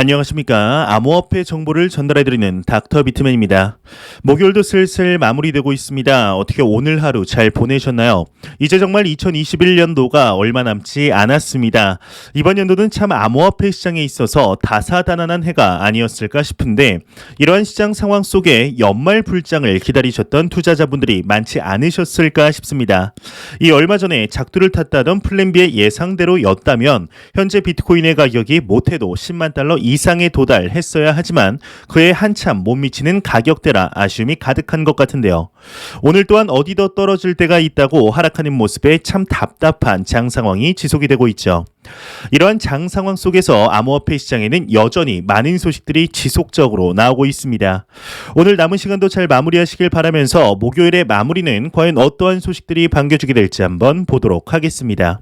안녕하십니까. 암호화폐 정보를 전달해드리는 닥터 비트맨입니다. 목요일도 슬슬 마무리되고 있습니다. 어떻게 오늘 하루 잘 보내셨나요? 이제 정말 2021년도가 얼마 남지 않았습니다. 이번 연도는 참 암호화폐 시장에 있어서 다사다난한 해가 아니었을까 싶은데 이러한 시장 상황 속에 연말 불장을 기다리셨던 투자자분들이 많지 않으셨을까 싶습니다. 이 얼마 전에 작두를 탔다던 플랜비의 예상대로였다면 현재 비트코인의 가격이 못해도 10만 달러 이상에 도달했어야 하지만 그에 한참 못 미치는 가격대라 아쉬움이 가득한 것 같은데요. 오늘 또한 어디 더 떨어질 때가 있다고 하락하는 모습에 참 답답한 장 상황이 지속이 되고 있죠. 이러한 장 상황 속에서 암호화폐 시장에는 여전히 많은 소식들이 지속적으로 나오고 있습니다. 오늘 남은 시간도 잘 마무리하시길 바라면서 목요일의 마무리는 과연 어떠한 소식들이 반겨주게 될지 한번 보도록 하겠습니다.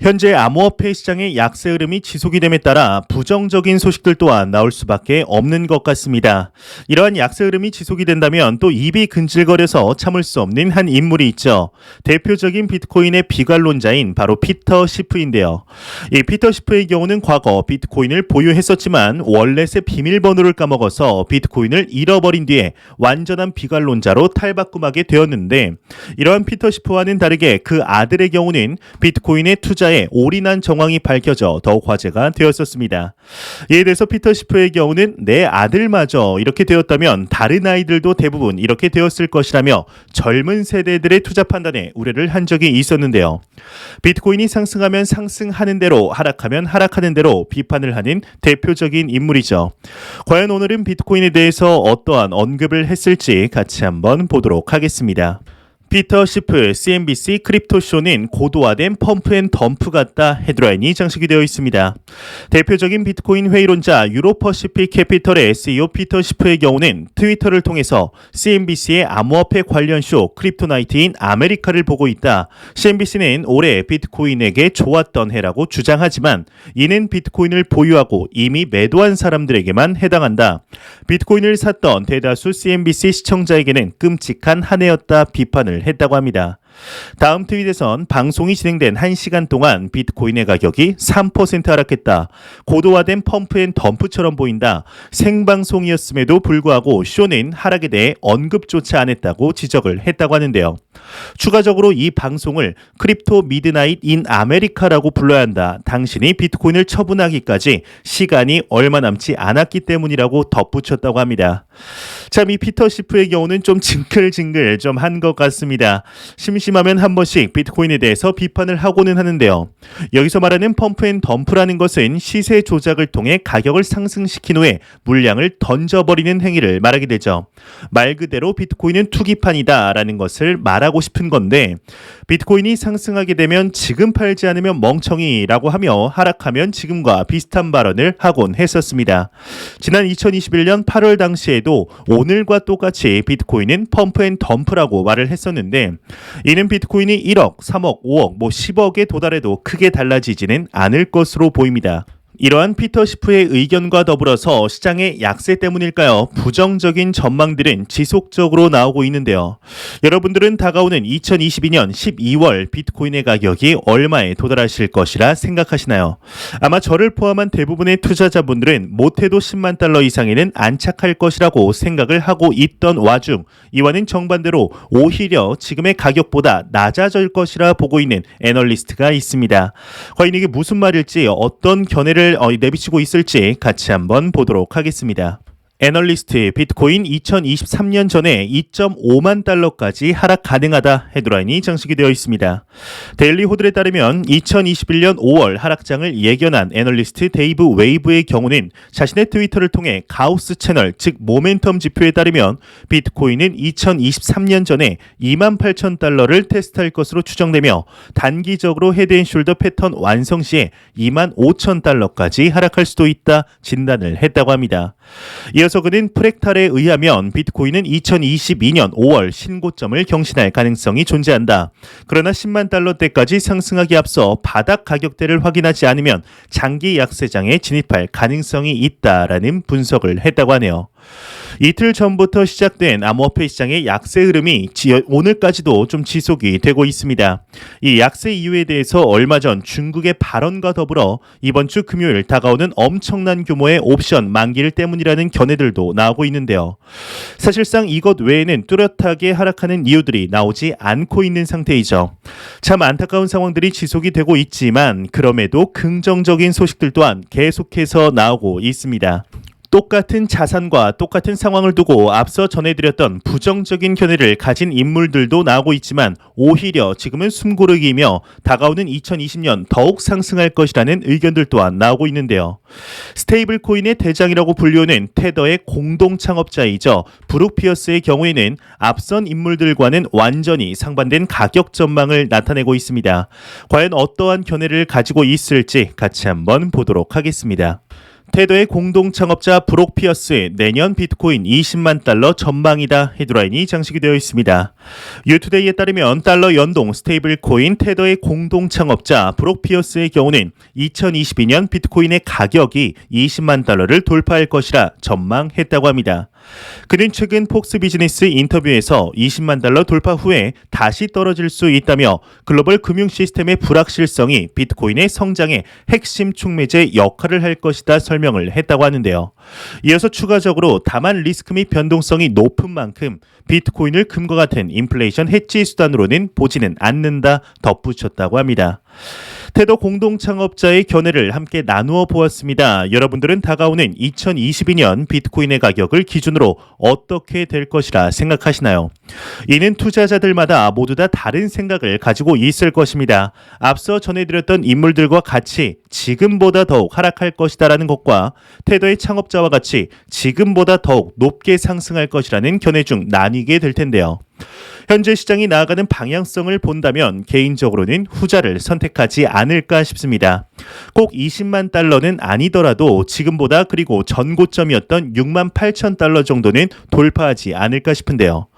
현재 암호화폐 시장의 약세 흐름이 지속이 됨에 따라 부정적인 소식들 또한 나올 수밖에 없는 것 같습니다. 이러한 약세 흐름이 지속이 된다면 또 입이 근질거려서 참을 수 없는 한 인물이 있죠. 대표적인 비트코인의 비관론자인 바로 피터 시프인데요. 이 피터 시프의 경우는 과거 비트코인을 보유했었지만 월렛의 비밀번호를 까먹어서 비트코인을 잃어버린 뒤에 완전한 비관론자로 탈바꿈하게 되었는데 이러한 피터 시프와는 다르게 그 아들의 경우는 비트코인의 투자 투자에 올인한 정황이 밝혀져 더욱 화제가 되었었습니다. 이에 대해서 피터 시프의 경우는 내 아들마저 이렇게 되었다면 다른 아이들도 대부분 이렇게 되었을 것이라며 젊은 세대들의 투자 판단에 우려를 한 적이 있었는데요. 비트코인이 상승하면 상승하는 대로 하락하면 하락하는 대로 비판을 하는 대표적인 인물이죠. 과연 오늘은 비트코인에 대해서 어떠한 언급을 했을지 같이 한번 보도록 하겠습니다. 피터 시프 CNBC 크립토쇼는 고도화된 펌프 앤 덤프 같다 헤드라인이 장식이 되어 있습니다. 대표적인 비트코인 회의론자 유로퍼시픽 캐피털의 CEO 피터 시프의 경우는 트위터를 통해서 CNBC의 암호화폐 관련 쇼 크립토나이트인 아메리카를 보고 있다. CNBC는 올해 비트코인에게 좋았던 해라고 주장하지만 이는 비트코인을 보유하고 이미 매도한 사람들에게만 해당한다. 비트코인을 샀던 대다수 CNBC 시청자에게는 끔찍한 한 해였다 비판을 했다고 합니다. 다음 트윗에선 방송이 진행된 1시간 동안 비트코인의 가격이 3% 하락했다. 고도화된 펌프 앤 덤프처럼 보인다. 생방송이었음에도 불구하고 쇼는 하락에 대해 언급조차 안 했다고 지적을 했다고 하는데요. 추가적으로 이 방송을 크립토 미드나잇 인 아메리카라고 불러야 한다. 당신이 비트코인을 처분하기까지 시간이 얼마 남지 않았기 때문이라고 덧붙였다고 합니다. 참 이 피터 시프의 경우는 좀 징글징글 좀 한 것 같습니다. 심심 하면 한 번씩 비트코인에 대해서 비판을 하고는 하는데요. 여기서 말하는 펌프 앤 덤프라는 것은 시세 조작을 통해 가격을 상승시킨 후에 물량을 던져버리는 행위를 말하게 되죠. 말 그대로 비트코인은 투기판이다라는 것을 말하고 싶은 건데 비트코인이 상승하게 되면 지금 팔지 않으면 멍청이라고 하며 하락하면 지금과 비슷한 발언을 하곤 했었습니다. 지난 2021년 8월 당시에도 오늘과 똑같이 비트코인은 펌프 앤 덤프라고 말을 했었는데 이는 비트코인이 1억, 3억, 5억, 뭐 10억에 도달해도 크게 달라지지는 않을 것으로 보입니다. 이러한 피터 시프의 의견과 더불어서 시장의 약세 때문일까요? 부정적인 전망들은 지속적으로 나오고 있는데요. 여러분들은 다가오는 2022년 12월 비트코인의 가격이 얼마에 도달하실 것이라 생각하시나요? 아마 저를 포함한 대부분의 투자자분들은 못해도 10만 달러 이상에는 안착할 것이라고 생각을 하고 있던 와중 이와는 정반대로 오히려 지금의 가격보다 낮아질 것이라 보고 있는 애널리스트가 있습니다. 과연 이게 무슨 말일지 어떤 견해를 어, 내비치고 있을지 같이 한번 보도록 하겠습니다. 애널리스트 비트코인 2023년 전에 2.5만 달러까지 하락 가능하다 헤드라인이 장식이 되어 있습니다. 데일리 호들에 따르면 2021년 5월 하락장을 예견한 애널리스트 데이브 웨이브의 경우는 자신의 트위터를 통해 가우스 채널 즉 모멘텀 지표에 따르면 비트코인은 2023년 전에 2만 8천 달러를 테스트할 것으로 추정되며 단기적으로 헤드앤숄더 패턴 완성 시에 2만 5천 달러까지 하락할 수도 있다 진단을 했다고 합니다. 이어 서 그는 프랙탈에 의하면 비트코인은 2022년 5월 신고점을 경신할 가능성이 존재한다. 그러나 10만 달러대까지 상승하기 앞서 바닥 가격대를 확인하지 않으면 장기 약세장에 진입할 가능성이 있다라는 분석을 했다고 하네요. 이틀 전부터 시작된 암호화폐 시장의 약세 흐름이 지- 오늘까지도 좀 지속이 되고 있습니다. 이 약세 이유에 대해서 얼마 전 중국의 발언과 더불어 이번 주 금요일 다가오는 엄청난 규모의 옵션 만기일 때문이라는 견해들도 나오고 있는데요. 사실상 이것 외에는 뚜렷하게 하락하는 이유들이 나오지 않고 있는 상태이죠. 참 안타까운 상황들이 지속이 되고 있지만 그럼에도 긍정적인 소식들 또한 계속해서 나오고 있습니다. 똑같은 자산과 똑같은 상황을 두고 앞서 전해드렸던 부정적인 견해를 가진 인물들도 나오고 있지만 오히려 지금은 숨고르기이며 다가오는 2020년 더욱 상승할 것이라는 의견들 또한 나오고 있는데요. 스테이블 코인의 대장이라고 불리우는 테더의 공동 창업자이죠. 브룩 피어스의 경우에는 앞선 인물들과는 완전히 상반된 가격 전망을 나타내고 있습니다. 과연 어떠한 견해를 가지고 있을지 같이 한번 보도록 하겠습니다. 테더의 공동 창업자 브록 피어스의 내년 비트코인 20만 달러 전망이다 헤드라인이 장식이 되어 있습니다. 유투데이에 따르면 달러 연동 스테이블 코인 테더의 공동 창업자 브록 피어스의 경우는 2022년 비트코인의 가격이 20만 달러를 돌파할 것이라 전망했다고 합니다. 그는 최근 폭스 비즈니스 인터뷰에서 20만 달러 돌파 후에 다시 떨어질 수 있다며 글로벌 금융 시스템의 불확실성이 비트코인의 성장의 핵심 촉매제 역할을 할 것이다 설명을 했다고 하는데요. 이어서 추가적으로 다만 리스크 및 변동성이 높은 만큼 비트코인을 금과 같은 인플레이션 해지 수단으로는 보지는 않는다 덧붙였다고 합니다. 테더 공동 창업자의 견해를 함께 나누어 보았습니다. 여러분들은 다가오는 2022년 비트코인의 가격을 기준으로 어떻게 될 것이라 생각하시나요? 이는 투자자들마다 모두 다 다른 생각을 가지고 있을 것입니다. 앞서 전해드렸던 인물들과 같이 지금보다 더욱 하락할 것이다라는 것과 테더의 창업자와 같이 지금보다 더욱 높게 상승할 것이라는 견해 중 나뉘게 될 텐데요. 현재 시장이 나아가는 방향성을 본다면 개인적으로는 후자를 선택하지 않을까 싶습니다. 꼭 20만 달러는 아니더라도 지금보다 그리고 전고점이었던 6만 8천 달러 정도는 돌파하지 않을까 싶은데요.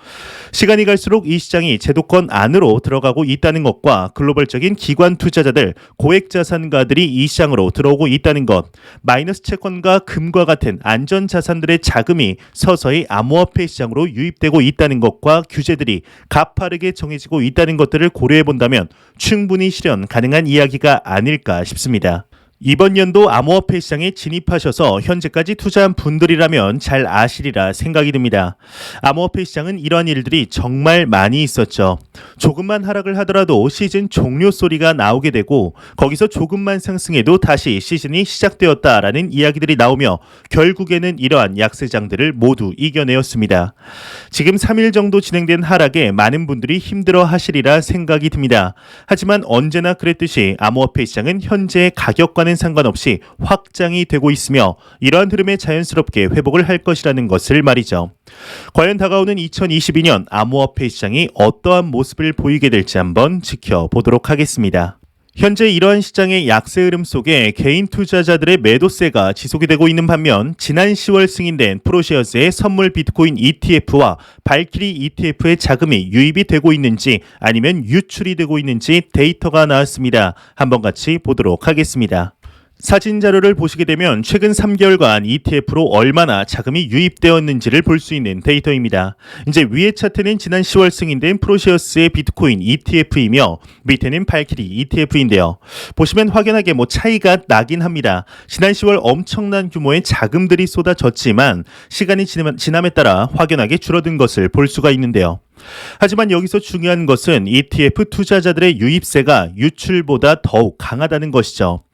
시간이 갈수록 이 시장이 제도권 안으로 들어가고 있다는 것과 글로벌적인 기관 투자자들, 고액 자산가들이 이 시장으로 들어오고 있다는 것, 마이너스 채권과 금과 같은 안전 자산들의 자금이 서서히 암호화폐 시장으로 유입되고 있다는 것과 규제들이 가파르게 정해지고 있다는 것들을 고려해 본다면 충분히 실현 가능한 이야기가 아닐까 싶습니다. 이번 연도 암호화폐 시장에 진입하셔서 현재까지 투자한 분들이라면 잘 아시리라 생각이 듭니다. 암호화폐 시장은 이러한 일들이 정말 많이 있었죠. 조금만 하락을 하더라도 시즌 종료 소리가 나오게 되고 거기서 조금만 상승해도 다시 시즌이 시작되었다라는 이야기들이 나오며 결국에는 이러한 약세장들을 모두 이겨내었습니다. 지금 3일 정도 진행된 하락에 많은 분들이 힘들어 하시리라 생각이 듭니다. 하지만 언제나 그랬듯이 암호화폐 시장은 현재의 가격과는 상관없이 확장이 되고 있으며 이러한 흐름에 자연스럽게 회복을 할 것이라는 것을 말이죠. 과연 다가오는 2022년 암호화폐 시장이 어떠한 모습을 보이게 될지 한번 지켜보도록 하겠습니다. 현재 이러한 시장의 약세 흐름 속에 개인 투자자들의 매도세가 지속이 되고 있는 반면 지난 10월 승인된 프로시어스의 선물 비트코인 ETF와 발키리 ETF의 자금이 유입이 되고 있는지 아니면 유출이 되고 있는지 데이터가 나왔습니다. 한번 같이 보도록 하겠습니다. 사진 자료를 보시게 되면 최근 3개월간 ETF로 얼마나 자금이 유입되었는지를 볼 수 있는 데이터입니다. 이제 위의 차트는 지난 10월 승인된 프로시어스의 비트코인 ETF이며 밑에는 발키리 ETF인데요. 보시면 확연하게 뭐 차이가 나긴 합니다. 지난 10월 엄청난 규모의 자금들이 쏟아졌지만 시간이 지남에 따라 확연하게 줄어든 것을 볼 수가 있는데요. 하지만 여기서 중요한 것은 ETF 투자자들의 유입세가 유출보다 더욱 강하다는 것이죠.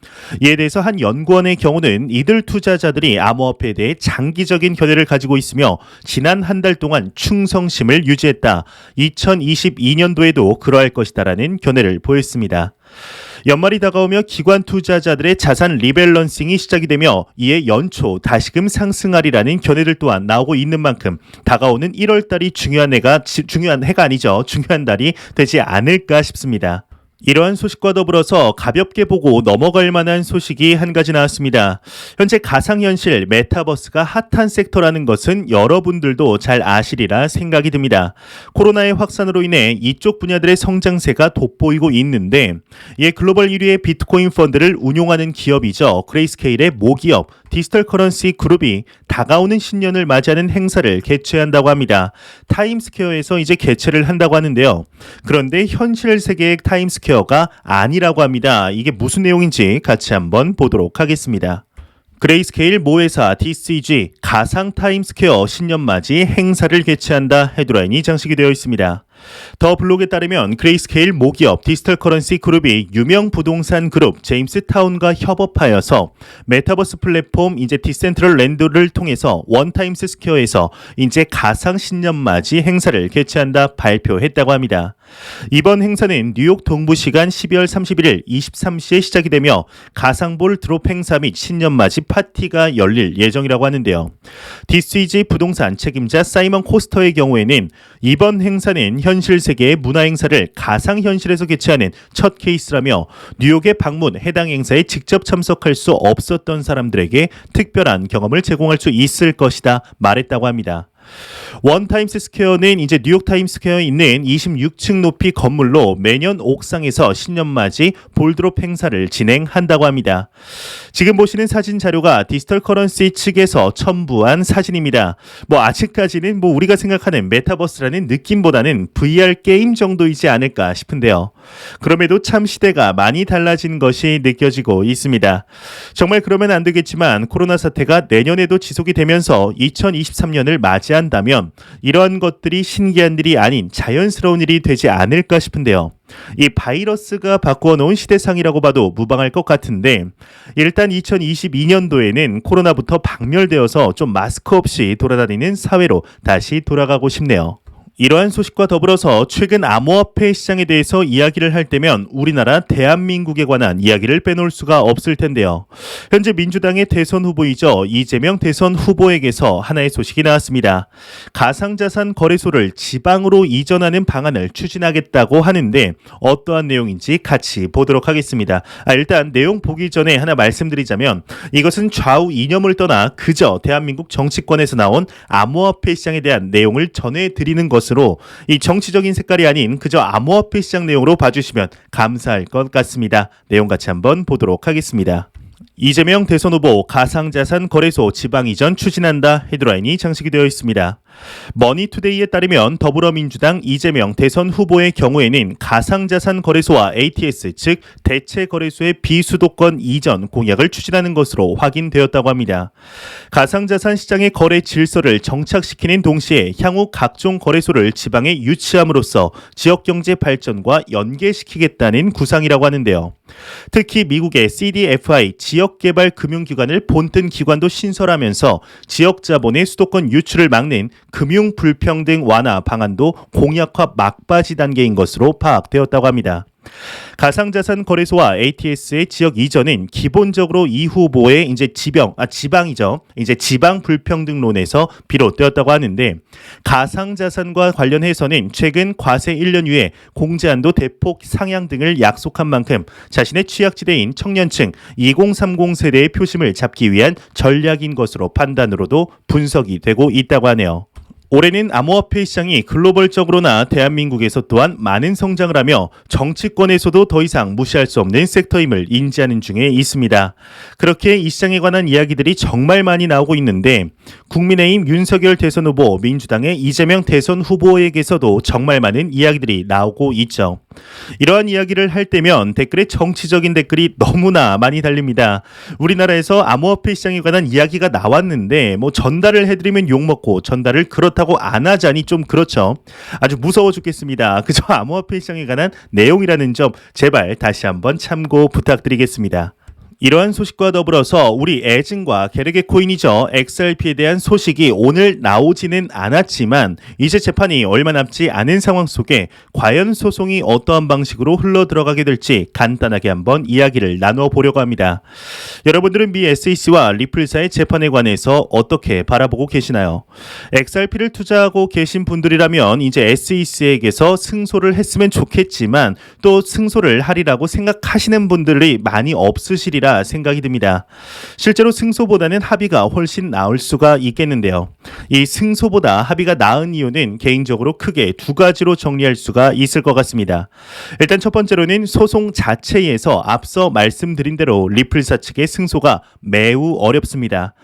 이에 대해서 한 연구원의 경우는 이들 투자자들이 암호화폐에 대해 장기적인 견해를 가지고 있으며 지난 한 달 동안 충성심을 유지했다. 2022년도에도 그러할 것이다라는 견해를 보였습니다. 연말이 다가오며 기관 투자자들의 자산 리밸런싱이 시작이 되며 이에 연초 다시금 상승하리라는 견해들 또한 나오고 있는 만큼 다가오는 1월 달이 중요한 해가 지- 중요한 해가 아니죠. 중요한 달이 되지 않을까 싶습니다. 이러한 소식과 더불어서 가볍게 보고 넘어갈 만한 소식이 한 가지 나왔습니다. 현재 가상현실 메타버스가 핫한 섹터라는 것은 여러분들도 잘 아시리라 생각이 듭니다. 코로나의 확산으로 인해 이쪽 분야들의 성장세가 돋보이고 있는데 이에 글로벌 1위의 비트코인 펀드를 운용하는 기업이죠. 그레이스케일의 모기업 디지털 커런시 그룹이 다가오는 신년을 맞이하는 행사를 개최한다고 합니다. 타임스퀘어에서 이제 개최를 한다고 하는데요. 그런데 현실 세계의 타임스퀘 어가 아니라고 합니다. 이게 무슨 내용인지 같이 한번 보도록 하겠습니다. 그레이스케일 모회사 DCG 가상 타임스퀘어 신년맞이 행사를 개최한다 헤드라인이 장식이 되어 있습니다. 더 블록에 따르면 그레이스케일 모기업 디지털 커런시 그룹이 유명 부동산 그룹 제임스 타운과 협업하여서 메타버스 플랫폼 이제 디센트럴 랜드를 통해서 원타임스 스퀘어에서 이제 가상 신년맞이 행사를 개최한다 발표했다고 합니다. 이번 행사는 뉴욕 동부 시간 12월 31일 23시에 시작이 되며 가상볼 드롭 행사 및 신년맞이 파티가 열릴 예정이라고 하는데요. DCG 부동산 책임자 사이먼 코스터의 경우에는 이번 행사는 현실 세계의 문화 행사를 가상 현실에서 개최하는 첫 케이스라며 뉴욕에 방문 해당 행사에 직접 참석할 수 없었던 사람들에게 특별한 경험을 제공할 수 있을 것이다 말했다고 합니다. 원타임스 스퀘어는 이제 뉴욕 타임스퀘어에 있는 26층 높이 건물로 매년 옥상에서 신년맞이 볼드롭 행사를 진행한다고 합니다. 지금 보시는 사진 자료가 디지털 커런시 측에서 첨부한 사진입니다. 뭐 아직까지는 뭐 우리가 생각하는 메타버스라는 느낌보다는 VR 게임 정도이지 않을까 싶은데요. 그럼에도 참 시대가 많이 달라진 것이 느껴지고 있습니다. 정말 그러면 안 되겠지만 코로나 사태가 내년에도 지속이 되면서 2023년을 맞이한다면 이러한 것들이 신기한 일이 아닌 자연스러운 일이 되지 않을까 싶은데요. 이 바이러스가 바꾸어 놓은 시대상이라고 봐도 무방할 것 같은데 일단 2022년도에는 코로나부터 박멸되어서 좀 마스크 없이 돌아다니는 사회로 다시 돌아가고 싶네요. 이러한 소식과 더불어서 최근 암호화폐 시장에 대해서 이야기를 할 때면 우리나라 대한민국에 관한 이야기를 빼놓을 수가 없을 텐데요. 현재 민주당의 대선 후보이죠. 이재명 대선 후보에게서 하나의 소식이 나왔습니다. 가상자산 거래소를 지방으로 이전하는 방안을 추진하겠다고 하는데 어떠한 내용인지 같이 보도록 하겠습니다. 아, 일단 내용 보기 전에 하나 말씀드리자면 이것은 좌우 이념을 떠나 그저 대한민국 정치권에서 나온 암호화폐 시장에 대한 내용을 전해드리는 것 것으로 이 정치적인 색깔이 아닌 그저 암호화폐 시장 내용으로 봐주시면 감사할 것 같습니다. 내용 같이 한번 보도록 하겠습니다. 이재명 대선 후보 가상자산 거래소 지방 이전 추진한다 헤드라인이 장식이 되어 있습니다. 머니투데이에 따르면 더불어민주당 이재명 대선 후보의 경우에는 가상자산 거래소와 ATS 즉 대체 거래소의 비수도권 이전 공약을 추진하는 것으로 확인되었다고 합니다. 가상자산 시장의 거래 질서를 정착시키는 동시에 향후 각종 거래소를 지방에 유치함으로써 지역 경제 발전과 연계시키겠다는 구상이라고 하는데요. 특히 미국의 CDFI 지역개발 금융기관을 본뜬 기관도 신설하면서 지역 자본의 수도권 유출을 막는 금융 불평등 완화 방안도 공약화 막바지 단계인 것으로 파악되었다고 합니다. 가상자산 거래소와 ATS의 지역 이전은 기본적으로 이 후보의 이제 지병, 아 지방이죠. 이제 지방 불평등론에서 비롯되었다고 하는데 가상자산과 관련해서는 최근 과세 1년 후에 공제한도 대폭 상향 등을 약속한 만큼 자신의 취약지대인 청년층 2030 세대의 표심을 잡기 위한 전략인 것으로 판단으로도 분석이 되고 있다고 하네요. 올해는 암호화폐 시장이 글로벌적으로나 대한민국에서 또한 많은 성장을 하며 정치권에서도 더 이상 무시할 수 없는 섹터임을 인지하는 중에 있습니다. 그렇게 이 시장에 관한 이야기들이 정말 많이 나오고 있는데 국민의힘 윤석열 대선 후보, 민주당의 이재명 대선 후보에게서도 정말 많은 이야기들이 나오고 있죠. 이러한 이야기를 할 때면 댓글에 정치적인 댓글이 너무나 많이 달립니다. 우리나라에서 암호화폐 시장에 관한 이야기가 나왔는데 뭐 전달을 해드리면 욕먹고 전달을 그렇다고 안 하자니 좀 그렇죠. 아주 무서워 죽겠습니다. 그저 암호화폐 시장에 관한 내용이라는 점 제발 다시 한번 참고 부탁드리겠습니다. 이러한 소식과 더불어서 우리 에증과 게르게 코인이죠. XRP에 대한 소식이 오늘 나오지는 않았지만 이제 재판이 얼마 남지 않은 상황 속에 과연 소송이 어떠한 방식으로 흘러 들어가게 될지 간단하게 한번 이야기를 나누어 보려고 합니다. 여러분들은 미 SEC와 리플사의 재판에 관해서 어떻게 바라보고 계시나요? XRP를 투자하고 계신 분들이라면 이제 SEC에게서 승소를 했으면 좋겠지만 또 승소를 하리라고 생각하시는 분들이 많이 없으시리라 생각이 듭니다. 실제로 승소보다는 합의가 훨씬 나을 수가 있겠는데요. 이 승소보다 합의가 나은 이유는 개인적으로 크게 두 가지로 정리할 수가 있을 것 같습니다. 일단 첫 번째로는 소송 자체에서 앞서 말씀드린 대로 리플사 측의 승소가 매우 어렵습니다.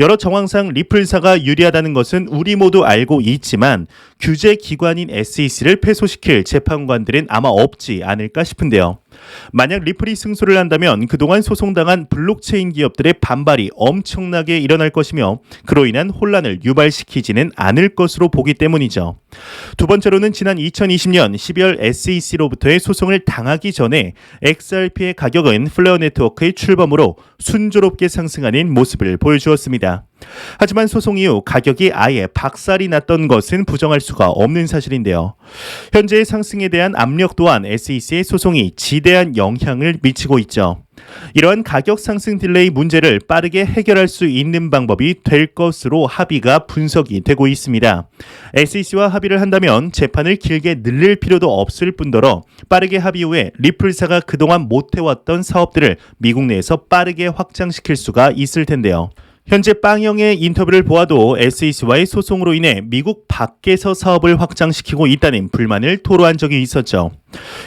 여러 정황상 리플사가 유리하다는 것은 우리 모두 알고 있지만 규제 기관인 SEC를 패소시킬 재판관들은 아마 없지 않을까 싶은데요. 만약 리플이 승소를 한다면 그동안 소송당한 블록체인 기업들의 반발이 엄청나게 일어날 것이며 그로 인한 혼란을 유발시키지는 않을 것으로 보기 때문이죠. 두 번째로는 지난 2020년 12월 SEC로부터의 소송을 당하기 전에 XRP의 가격은 플레어 네트워크의 출범으로 순조롭게 상승하는 모습을 보여주었습니다. 하지만 소송 이후 가격이 아예 박살이 났던 것은 부정할 수가 없는 사실인데요. 현재의 상승에 대한 압력 또한 SEC의 소송이 지대한 영향을 미치고 있죠. 이러한 가격 상승 딜레이 문제를 빠르게 해결할 수 있는 방법이 될 것으로 합의가 분석이 되고 있습니다. SEC와 합의를 한다면 재판을 길게 늘릴 필요도 없을 뿐더러 빠르게 합의 후에 리플사가 그동안 못해왔던 사업들을 미국 내에서 빠르게 확장시킬 수가 있을 텐데요. 현재 빵영의 인터뷰를 보아도 SEC와의 소송으로 인해 미국 밖에서 사업을 확장시키고 있다는 불만을 토로한 적이 있었죠.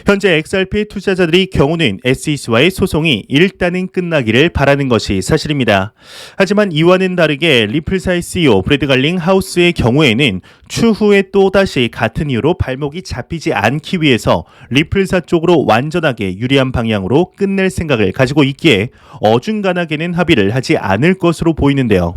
현재 XRP 투자자들이 경우는 SEC와의 소송이 일단은 끝나기를 바라는 것이 사실입니다. 하지만 이와는 다르게 리플사의 CEO 브래드 갈링 하우스의 경우에는 추후에 또다시 같은 이유로 발목이 잡히지 않기 위해서 리플사 쪽으로 완전하게 유리한 방향으로 끝낼 생각을 가지고 있기에 어중간하게는 합의를 하지 않을 것으로 보이는데요.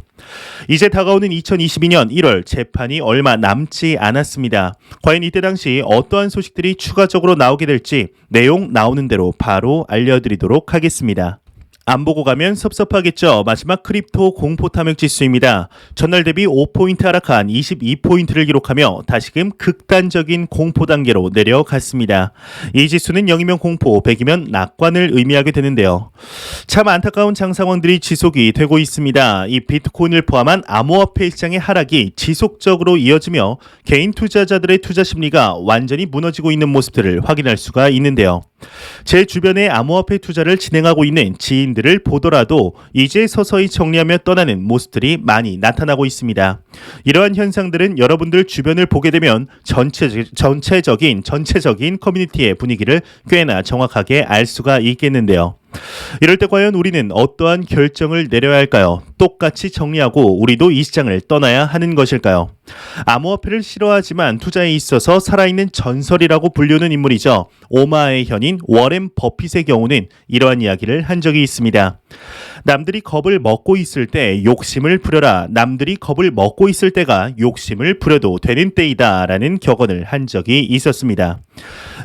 이제 다가오는 2022년 1월 재판이 얼마 남지 않았습니다. 과연 이때 당시 어떠한 소식들이 추가적으로 나오게 될지 내용 나오는 대로 바로 알려드리도록 하겠습니다. 안 보고 가면 섭섭하겠죠. 마지막 크립토 공포 탐욕 지수입니다. 전날 대비 5포인트 하락한 22포인트를 기록하며 다시금 극단적인 공포 단계로 내려갔습니다. 이 지수는 0이면 공포, 100이면 낙관을 의미하게 되는데요. 참 안타까운 장상황들이 지속이 되고 있습니다. 이 비트코인을 포함한 암호화폐 시장의 하락이 지속적으로 이어지며 개인 투자자들의 투자 심리가 완전히 무너지고 있는 모습들을 확인할 수가 있는데요. 제 주변에 암호화폐 투자를 진행하고 있는 지인들을 보더라도 이제 서서히 정리하며 떠나는 모습들이 많이 나타나고 있습니다. 이러한 현상들은 여러분들 주변을 보게 되면 전체, 전체적인 전체적인 커뮤니티의 분위기를 꽤나 정확하게 알 수가 있겠는데요. 이럴 때 과연 우리는 어떠한 결정을 내려야 할까요? 똑같이 정리하고 우리도 이 시장을 떠나야 하는 것일까요? 암호화폐를 싫어하지만 투자에 있어서 살아있는 전설이라고 불리는 인물이죠. 오마의 현인 워렌 버핏의 경우는 이러한 이야기를 한 적이 있습니다. 남들이 겁을 먹고 있을 때 욕심을 부려라. 남들이 겁을 먹고 있을 때가 욕심을 부려도 되는 때이다 라는 격언을 한 적이 있었습니다.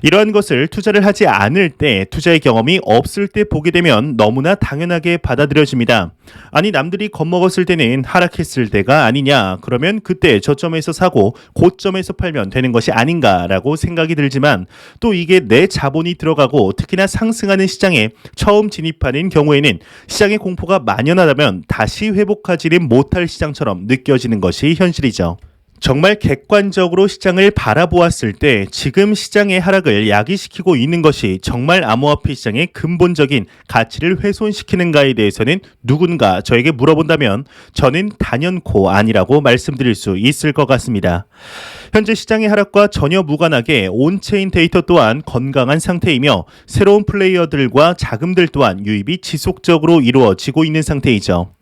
이러한 것을 투자를 하지 않을 때 투자의 경험이 없을 때 보게 되면 너무나 당연하게 받아들여집니다. 아니 남들이 겁먹었을 때는 하락했을 때가 아니냐 그러면 그때 저점에서 사고 고점에서 팔면 되는 것이 아닌가라고 생각이 들지만 또 이게 내 자본이 들어가고 특히나 상승하는 시장에 처음 진입하는 경우에는 시장의 공포가 만연하다면 다시 회복하지는 못할 시장처럼 느껴지는 것이 현실이죠. 정말 객관적으로 시장을 바라보았을 때 지금 시장의 하락을 야기시키고 있는 것이 정말 암호화폐 시장의 근본적인 가치를 훼손시키는가에 대해서는 누군가 저에게 물어본다면 저는 단연코 아니라고 말씀드릴 수 있을 것 같습니다. 현재 시장의 하락과 전혀 무관하게 온체인 데이터 또한 건강한 상태이며 새로운 플레이어들과 자금들 또한 유입이 지속적으로 이루어지고 있는 상태이죠.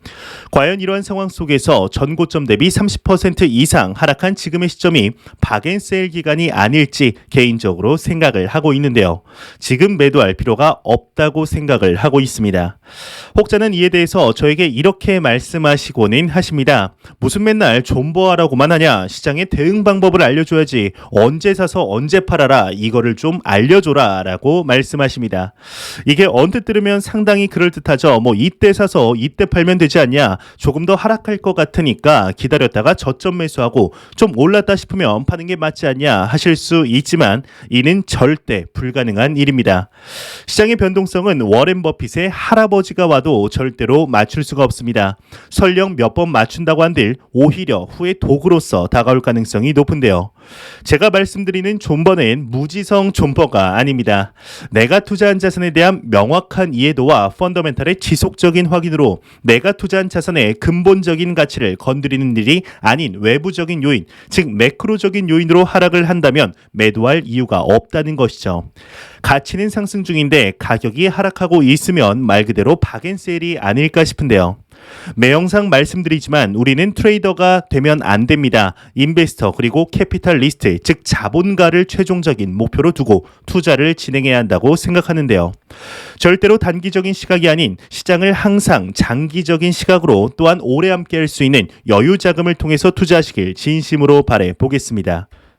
과연 이러한 상황 속에서 전고점 대비 30% 이상 하락한 지금의 시점이 박앤세일 기간이 아닐지 개인적으로 생각을 하고 있는데요. 지금 매도할 필요가 없다고 생각을 하고 있습니다. 혹자는 이에 대해서 저에게 이렇게 말씀하시고는 하십니다. 무슨 맨날 존버하라고만 하냐? 시장의 대응 방법을 알려줘야지. 언제 사서 언제 팔아라. 이거를 좀 알려줘라. 라고 말씀하십니다. 이게 언뜻 들으면 상당히 그럴듯하죠. 뭐 이때 사서 이때 팔면 되지 않냐? 조금 더 하락할 것 같으니까 기다렸다가 저점 매수하고 좀 올랐다 싶으면 파는 게 맞지 않냐 하실 수 있지만 이는 절대 불가능한 일입니다. 시장의 변동성은 워렌 버핏의 할아버지가 와도 절대로 맞출 수가 없습니다. 설령 몇 번 맞춘다고 한들 오히려 후에 도구로서 다가올 가능성이 높은데요. 제가 말씀드리는 존버는 무지성 존버가 아닙니다. 내가 투자한 자산에 대한 명확한 이해도와 펀더멘탈의 지속적인 확인으로 내가 투자한 자산의 근본적인 가치를 건드리는 일이 아닌 외부적인 요인, 즉 매크로적인 요인으로 하락을 한다면 매도할 이유가 없다는 것이죠. 가치는 상승 중인데 가격이 하락하고 있으면 말 그대로 박앤세일이 아닐까 싶은데요. 매 영상 말씀드리지만 우리는 트레이더가 되면 안 됩니다. 인베스터 그리고 캐피탈 리스트 즉 자본가를 최종적인 목표로 두고 투자를 진행해야 한다고 생각하는데요. 절대로 단기적인 시각이 아닌 시장을 항상 장기적인 시각으로 또한 오래 함께 할 수 있는 여유 자금을 통해서 투자하시길 진심으로 바래 보겠습니다.